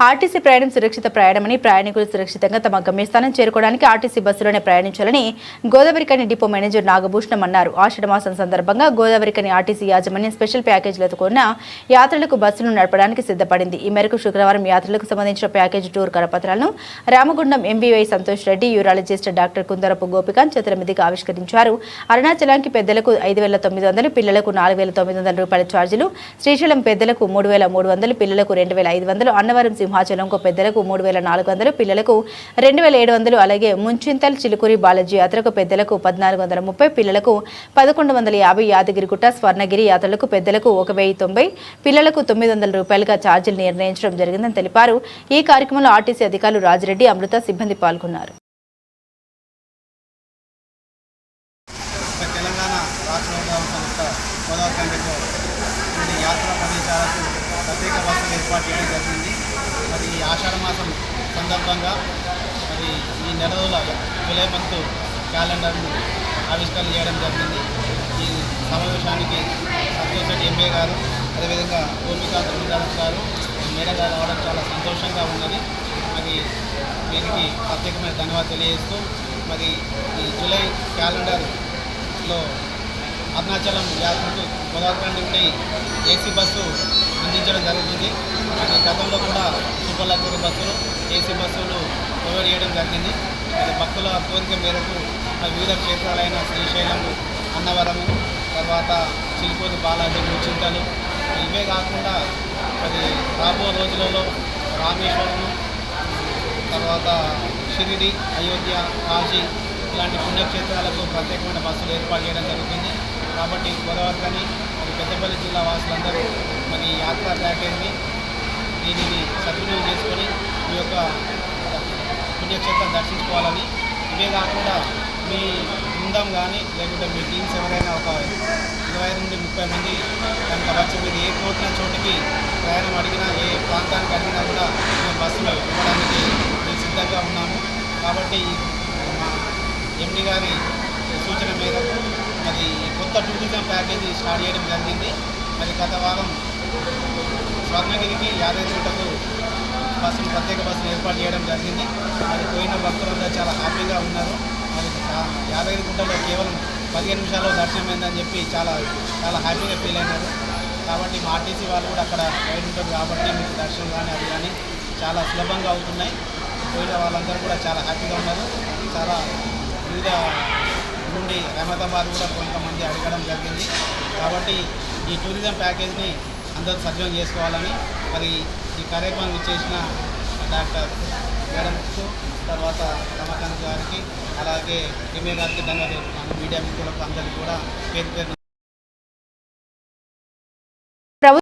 RTC ప్రయాణం సురక్షిత ప్రయాణమని ప్రయాణికులు సురక్షితంగా తమ గమ్యస్థానం చేరుకోవడానికి ఆర్టీసీ బస్సులోనే ప్రయాణించాలని గోదావరికని డిపో మేనేజర్ నాగభూషణం అన్నారు. ఆషాఢమాసం సందర్భంగా గోదావరికని ఆర్టీసీ యాజమాన్యం స్పెషల్ ప్యాకేజీలతో కూడిన యాత్రలకు బస్సును నడపడానికి సిద్ధపడింది. ఈ మేరకు శుక్రవారం యాత్రలకు సంబంధించిన ప్యాకేజీ టూర్ కరపత్రాలను రామగుండం ఎంవీవై సంతోష్ రెడ్డి యూరాలజిస్ట్ డాక్టర్ కుందరపు గోపికాంత్ చేతుల మీదుగా ఆవిష్కరించారు. అరుణాచలానికి పెద్దలకు ఐదు వేల తొమ్మిది వందలు పిల్లలకు నాలుగు వేల తొమ్మిది వందల రూపాయల ఛార్జీలు శ్రీశైలం పెద్దలకు మూడు వేల మూడు వందలు పిల్లలకు రెండు వేల ఐదు వందలు అన్నవరం సింహాచలంకు పెద్దలకు మూడు వేల నాలుగు వందలు పిల్లలకు రెండు వేల ఏడు వందలు అలాగే ముంచింతల్ చిలుకూరి బాలాజీ యాత్రకు పెద్దలకు పద్నాలుగు వందల ముప్పై పిల్లలకు పదకొండు వందల యాభై యాదగిరిగుట్ట స్వర్ణగిరి యాత్రలకు పెద్దలకు ఒక వెయ్యి తొంభై పిల్లలకు తొమ్మిది వందల రూపాయలుగా ఛార్జీలు నిర్ణయించడం జరిగిందని తెలిపారు. ఈ కార్యక్రమంలో ఆర్టీసీ అధికారులు రాజిరెడ్డి అమృత సిబ్బంది పాల్గొన్నారు. తెలంగాణ రాష్ట్ర సంస్థ గోదావరి యాత్రా ప్రదేశాలకు ప్రత్యేక బస్సులు ఏర్పాటు చేయడం జరిగింది. ఆషాఢ మాసం సందర్భంగా మరి ఈ నెల రోజుల జూలై మంత్ క్యాలెండర్ను ఆవిష్కరణ చేయడం జరిగింది. ఈ సమావేశానికి సంతోష్ రెడ్డి ఎంఏ గారు అదేవిధంగా గోపికాంత్ గుండారావు గారు మేడం గారు రావడం చాలా సంతోషంగా ఉన్నది. మరి దీనికి ప్రత్యేకమైన ధన్యవాదాలు తెలియజేస్తూ మరి ఈ జూలై క్యాలెండర్లో అరుణాచలం యాత్రకు గోదావరి నుండి ఏసీ బస్సు అందించడం జరుగుతుంది. అది గతంలో కూడా సూపర్ లగ్జరీ బస్సులు ఏసీ బస్సులు ప్రొవైడ్ చేయడం జరిగింది. భక్తుల కోరిక మేరకు వివిధ క్షేత్రాలైన శ్రీశైలం అన్నవరము తర్వాత చిలుకూరు బాలాజీ ముచ్చింతలు. ఇవే కాకుండా అది రాబో రోజులలో రామేశ్వరము తర్వాత షిరిడి అయోధ్య కాశీ ఇలాంటి పుణ్యక్షేత్రాలకు ప్రత్యేకమైన బస్సులు ఏర్పాటు చేయడం జరుగుతుంది. కాబట్టి గోదావరికని మరి పెద్దపల్లి జిల్లా వాసులందరూ మరి ఈ యాత్రా ప్యాకేజ్ని దీనిని సద్వినియోగం చేసుకొని యొక్క పుణ్యక్షేత్రం దర్శించుకోవాలని ఇవే కాకుండా మీ బృందం కానీ లేకుంటే మీ టీమ్స్ ఎవరైనా ఒక ఇరవై నుండి ముప్పై మంది కనుక వచ్చి మీరు ఏ కోరిన చోటికి ప్రయాణం అడిగినా ఏ ప్రాంతానికి అడిగినా కూడా మేము బస్సులో ఇవ్వడానికి మేము సిద్ధంగా ఉన్నాము. కాబట్టి మా ఎండి గారి సూచన మేరకు మరి ఈ కొత్త టూరిజం ప్యాకేజీ స్టార్ట్ చేయడం జరిగింది. మరి గత వారం స్వర్ణగిరికి యాదగిరిగుట్టకు బస్సులు ప్రత్యేక బస్సులు ఏర్పాటు చేయడం జరిగింది. మరి పోయిన భక్తులంతా చాలా హ్యాపీగా ఉన్నారు. మరి చా- యాదగిరిగుట్టలో కేవలం పదిహేను నిమిషాల్లో దర్శనం అయిందని చెప్పి చాలా చాలా హ్యాపీగా ఫీల్ అయినారు. కాబట్టి మా ఆర్టీసీ వాళ్ళు కూడా అక్కడ గైడ్ ఉంటుంది కాబట్టి మీకు దర్శనం కానీ అది కానీ చాలా సులభంగా అవుతున్నాయి. పోయిన వాళ్ళందరూ కూడా చాలా హ్యాపీగా ఉన్నారు. చాలా వివిధ నుండి అహ్మదాబాద్ కూడా కొంతమంది అడగడం జరిగింది. కాబట్టి ఈ టూరిజం ప్యాకేజ్ని అందరూ సద్వినియోగం చేసుకోవాలని మరి ఈ కార్యక్రమానికి చేసిన డాక్టర్ మేడంకు తర్వాత రమాకాంత్ గారికి అలాగే ఎంఏ గారికి ధన్యవాదాలు మీడియా మిత్రులకు అందరికీ కూడా పేరు పేరున